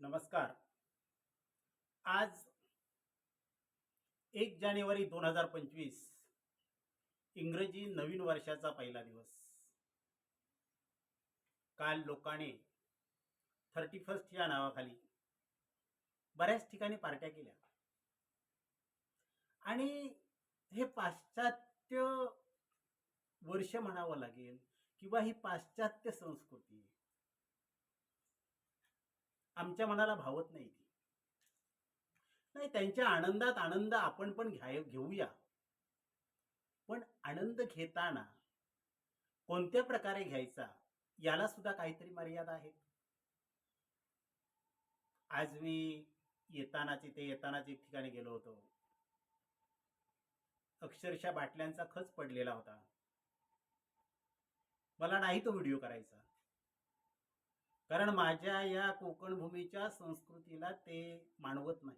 नमस्कार. आज एक जानेवारी दोन हजार पंचवीस इंग्रजी नवीन वर्षाचा पहिला दिवस. काल लोकांनी थर्टी फर्स्ट या नावाखाली बऱ्याच ठिकाणी पार्ट्या केल्या. आणि हे पाश्चात्य वर्ष म्हणावं लागेल किंवा ही पाश्चात्य संस्कृती आमच्या मनाला भावत नाही ती. नाही त्यांच्या आनंदात आनंद आपण पण घ्याय घेऊया. पण आनंद घेताना कोणत्या प्रकारे घ्यायचा याला सुद्धा काहीतरी मर्यादा आहेत आज मी येतानाच इथे येतानाच एक ठिकाणी गेलो होतो. अक्षरशः बाटल्यांचा खच पडलेला होता. मला नाही तो व्हिडिओ करायचा. कारण माझ्या या कोकण भूमीच्या संस्कृतीला ते मानवत नाही.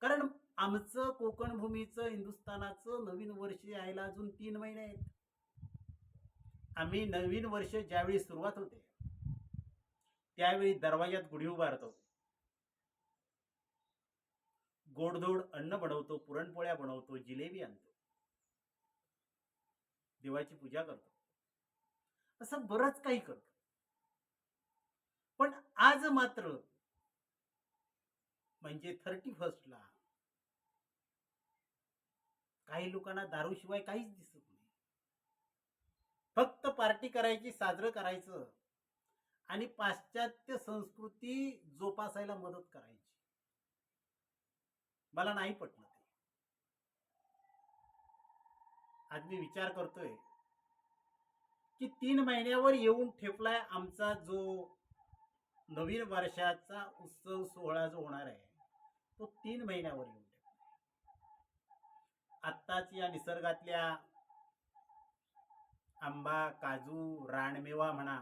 कारण आमचं कोकण भूमीचं हिंदुस्थानाचं नवीन वर्ष यायला अजून तीन महिने आहेत. आम्ही नवीन वर्ष ज्यावेळी सुरुवात होते त्यावेळी दरवाज्यात गुढी उभारतो. गोडधोड अन्न बनवतो पुरणपोळ्या बनवतो जिलेबी आणतो. देवाची पूजा करतो. असं बरंच काही करतो. पण आज मात्र म्हणजे थर्टी फर्स्टला काही लोकांना दारूशिवाय काहीच दिसत नाही. फक्त पार्टी करायची साजरं करायचं आणि पाश्चात्य संस्कृती जोपासायला मदत करायची. मला नाही पटलं ते. आज मी विचार करतोय की तीन महिन्यावर येऊन ठेपलाय आमचा जो नवीन वर्षाचा उत्सव सोहळा जो होणार आहे तो तीन महिन्यावर येऊन आत्ताच या निसर्गातल्या आंबा काजू रानमेवा म्हणा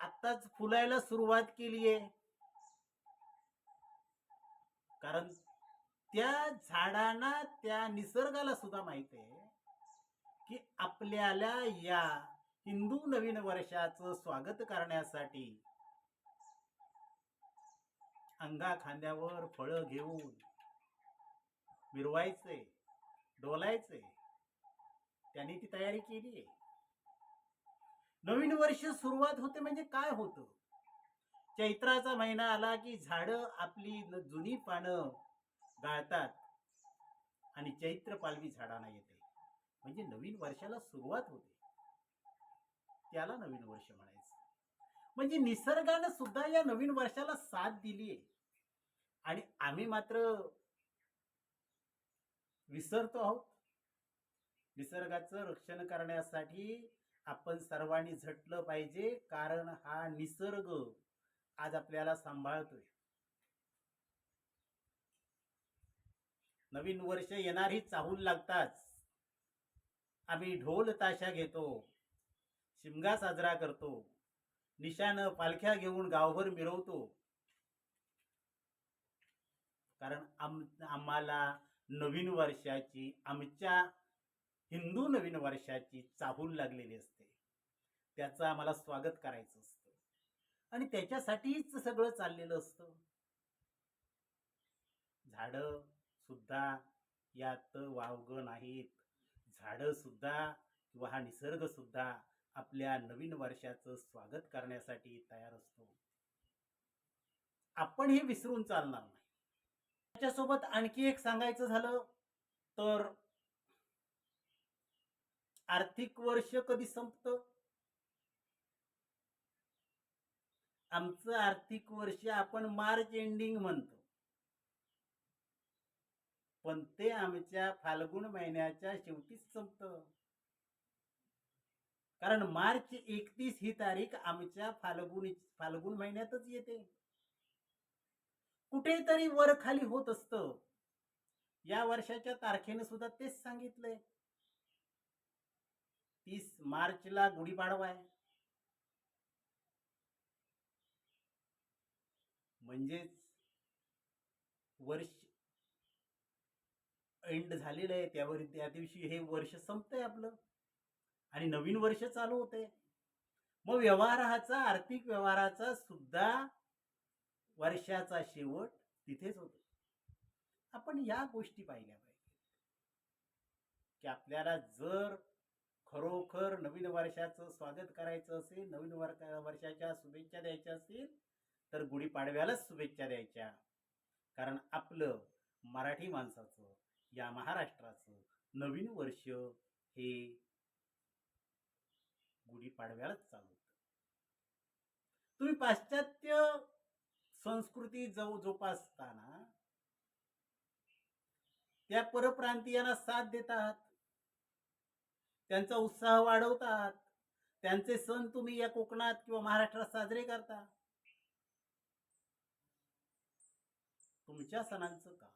आत्ताच फुलायला सुरुवात केली आहे. कारण त्या झाडांना त्या निसर्गाला सुद्धा माहीत आहे की आपल्याला या हिंदू नवीन वर्षाचं स्वागत करण्यासाठी अंगा खांद्यावर फळं घेऊन मिरवायचे डोलायचे. त्यांनी ती तयारी केली आहे. नवीन वर्ष सुरुवात होते म्हणजे काय होतं? चैत्राचा महिना आला की झाडं आपली जुनी पानं गाळतात आणि चैत्र पालवी झाडांना येते. म्हणजे नवीन वर्षाला सुरुवात होते. त्याला नवीन वर्ष म्हणायचं. म्हणजे निसर्गानं सुद्धा या नवीन वर्षाला साथ दिली आहे. आणि आम्ही मात्र विसरतो आहोत. निसर्गाचं रक्षण करण्यासाठी आपण सर्वांनी झटलं पाहिजे कारण हा निसर्ग आज आपल्याला सांभाळतोय. नवीन वर्ष येणारी चाहूल लागताच आम्ही ढोल ताशा घेतो. शिमगा साजरा करतो. निशानं पालख्या घेऊन गावभर मिरवतो. कारण आम आम्हाला नवीन वर्षाची आमच्या हिंदू नवीन वर्षाची चाहूल लागलेली असते. त्याचं आम्हाला स्वागत करायचं असतं. आणि त्याच्यासाठीच सगळं चाललेलं असतं. झाडं सुद्धा यात वावगं नाहीत. झाडं सुद्धा किंवा हा निसर्ग सुद्धा आपल्या नवीन वर्षाचं स्वागत करण्यासाठी तयार असतो. आपण हे विसरून चालणार नाही. त्याच्यासोबत आणखी एक सांगायचं झालं तर आर्थिक वर्ष कधी संपतं? आमचं आर्थिक वर्ष आपण मार्च एंडिंग म्हणतो. पण ते आमच्या फाल्गुन महिन्याच्या शेवटीच संपतं. कारण मार्च एकतीस ही तारीख आमच्या फाल्गुन फाल्गुन महिन्यातच येते. कुठेतरी वर खाली होत असत. या वर्षाच्या तारखेने सुद्धा तेच सांगितलंय. तीस मार्चला गुढीपाडवा आहे. म्हणजेच वर्ष एंड झालेलं आहे. त्यावर त्या दिवशी हे वर्ष संपतंय आपलं. आणि नवीन वर्ष चालू होते मग व्यवहाराचा आर्थिक व्यवहाराचा सुद्धा वर्षाचा शेवट तिथेच होतो. आपण या गोष्टी पाहिल्या पाहिजे. की आपल्याला जर खरोखर नवीन वर्षाचं स्वागत करायचं असेल नवीन वर- वर्षाच्या शुभेच्छा द्यायच्या असतील तर गुढीपाडव्यालाच शुभेच्छा द्यायच्या. कारण आपलं मराठी माणसाचं या महाराष्ट्राचं नवीन वर्ष हे गुढीपाडव्यालाच चालू होतं तुम्ही पाश्चात्य संस्कृती जो जोपासताना त्या परप्रांतीयांना साथ देतात त्यांचा उत्साह वाढवतात त्यांचे सण तुम्ही या कोकणात किंवा महाराष्ट्रात साजरे करता. तुमच्या सणांचं काय?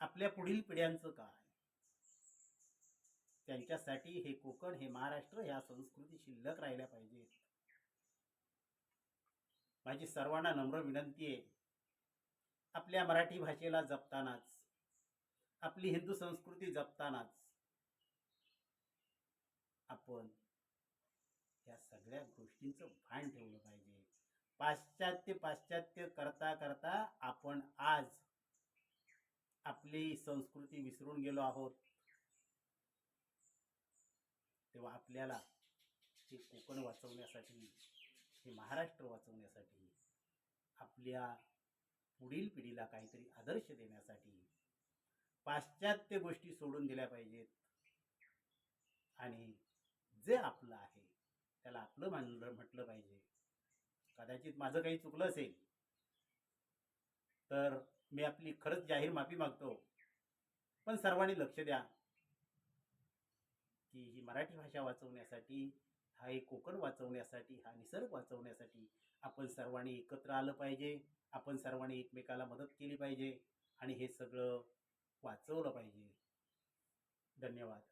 आपल्या पुढील पिढ्यांचं काय? त्यांच्यासाठी हे कोकण हे महाराष्ट्र ह्या संस्कृती शिल्लक राहिल्या पाहिजेत. माझी सर्वांना नम्र विनंती आहे आपल्या मराठी भाषेला जपतानाच आपली हिंदू संस्कृती जपतानाच आपण या सगळ्या गोष्टींचं भान ठेवलं पाहिजे. पाश्चात्य पाश्चात्य करता करता आपण आज आपली संस्कृती विसरून गेलो आहोत. तेव्हा आपल्याला हे कोकण वाचवण्यासाठी हे महाराष्ट्र वाचवण्यासाठी आपल्या पुढील पिढीला काहीतरी आदर्श देण्यासाठी पाश्चात्य गोष्टी सोडून दिल्या पाहिजेत. आणि जे आपलं आहे त्याला आपलं मानलं म्हटलं पाहिजे. कदाचित माझं काही चुकलं असेल तर मी आपली खरंच जाहीर माफी मागतो. पण सर्वांनी लक्ष द्या. की ही मराठी भाषा वाचवण्यासाठी हा एक कोकण वाचवण्यासाठी हा निसर्ग वाचवण्यासाठी आपण सर्वांनी एकत्र आलं पाहिजे. आपण सर्वांनी एकमेकाला मदत केली पाहिजे आणि हे सगळं वाचवलं पाहिजे. धन्यवाद.